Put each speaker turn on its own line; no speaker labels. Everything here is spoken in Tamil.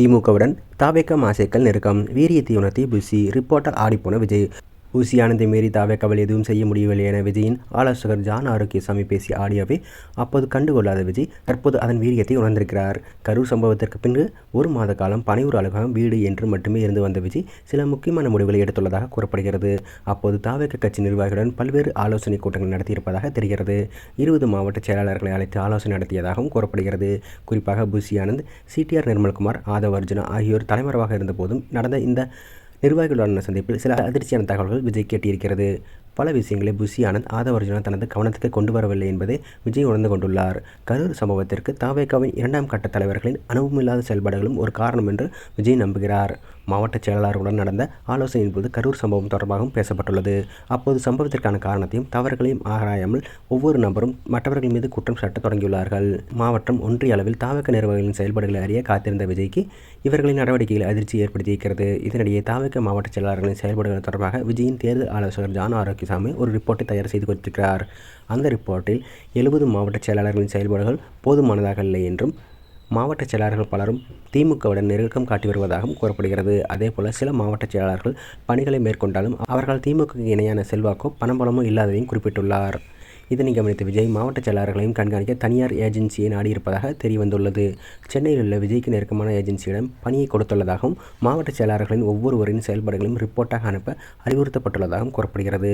திமுகவுடன் தாவேக்கம் மாசேக்கள் நெருக்கம். வீரிய உணர்த்தி புஷி ரிப்போர்ட்டர் ஆடிப்போன விஜய். ஊசி ஆனந்தை மீறி தாவேக்காவில் எதுவும் செய்ய முடியவில்லை என விஜயின் ஆலோசகர் ஜான் ஆரோக்கியசாமி பேசிய ஆடியோவை அப்போது கண்டுகொள்ளாத விஜய் தற்போது அதன் வீரியத்தை உணர்ந்திருக்கிறார். கரூர் சம்பவத்திற்கு பின்பு ஒரு மாத காலம் பனையூர் அலுவலகம் வீடு என்று மட்டுமே இருந்து வந்த விஜய் சில முக்கியமான முடிவுகளை எடுத்துள்ளதாக கூறப்படுகிறது. அப்போது தாவேக்க கட்சி நிர்வாகிகளுடன் பல்வேறு ஆலோசனை கூட்டங்கள் நடத்தியிருப்பதாக தெரிகிறது. இருபது மாவட்ட செயலாளர்களை அழைத்து ஆலோசனை நடத்தியதாகவும் கூறப்படுகிறது. குறிப்பாக புஷி ஆனந்த் சிடிஆர் நிர்மல்குமார் ஆதவ் அர்ஜுனா ஆகியோர் தலைமறைவாக இருந்தபோதும் நடந்த இந்த நிர்வாகிகளுடனான சந்திப்பில் சில அதிர்ச்சியான தகவல்கள் விஜய் கேட்டிருக்கிறது. பல விஷயங்களை புஷி ஆனந்த் ஆதவர்ஜுனா தனது கவனத்துக்கு கொண்டு வரவில்லை என்பதை விஜய் உணர்ந்து கொண்டுள்ளார். கரூர் சம்பவத்திற்கு தாவேகாவின் இரண்டாம் கட்ட தலைவர்களின் அனுபவமில்லாத செயல்பாடுகளும் ஒரு காரணம் என்று விஜய் நம்புகிறார். மாவட்ட செயலாளருடன் நடந்த ஆலோசனையின் போது கரூர் சம்பவம் தொடர்பாகவும் பேசப்பட்டுள்ளது. அப்போது சம்பவத்திற்கான காரணத்தையும் தவறுகளையும் ஆராயாமல் ஒவ்வொரு நபரும் மற்றவர்கள் மீது குற்றம் சாட்ட தொடங்கியுள்ளார்கள். மாவட்டம் ஒன்றிய அளவில் தாவக நிர்வாகிகளின் செயல்பாடுகளை அறிய காத்திருந்த விஜய்க்கு இவர்களின் நடவடிக்கைகளை அதிர்ச்சி ஏற்படுத்தியிருக்கிறது இதனிடையே தாவக மாவட்ட செயலாளர்களின் செயல்பாடுகள் தொடர்பாக விஜயின் தேர்தல் ஆலோசகர் ஜான் ஆரோக்கியசாமி ஒரு ரிப்போர்ட்டை தயார் செய்து கொடுத்திருக்கிறார் அந்த ரிப்போர்ட்டில் எழுபது மாவட்ட செயலாளர்களின் செயல்பாடுகள் போதுமானதாக இல்லை என்றும் மாவட்ட செயலாளர்கள் பலரும் திமுகவுடன் நெருக்கம் காட்டி வருவதாகவும் கூறப்படுகிறது. அதேபோல சில மாவட்ட செயலாளர்கள் பணிகளை மேற்கொண்டாலும் அவர்கள் திமுக இணையான செல்வாக்கோ பணபலமோ இல்லாததையும் குறிப்பிட்டுள்ளார். இதனை கவனித்த விஜய் மாவட்ட செயலாளர்களையும் கண்காணிக்க தனியார் ஏஜென்சியை நாடியிருப்பதாக தெரியவந்துள்ளது. சென்னையில் உள்ள விஜய்க்கு நெருக்கமான ஏஜென்சியிடம் பணியை கொடுத்துள்ளதாகவும் மாவட்ட செயலாளர்களின் ஒவ்வொருவரின் செயல்பாடுகளையும் ரிப்போர்ட்டாக அனுப்ப அறிவுறுத்தப்பட்டுள்ளதாகவும் கூறப்படுகிறது.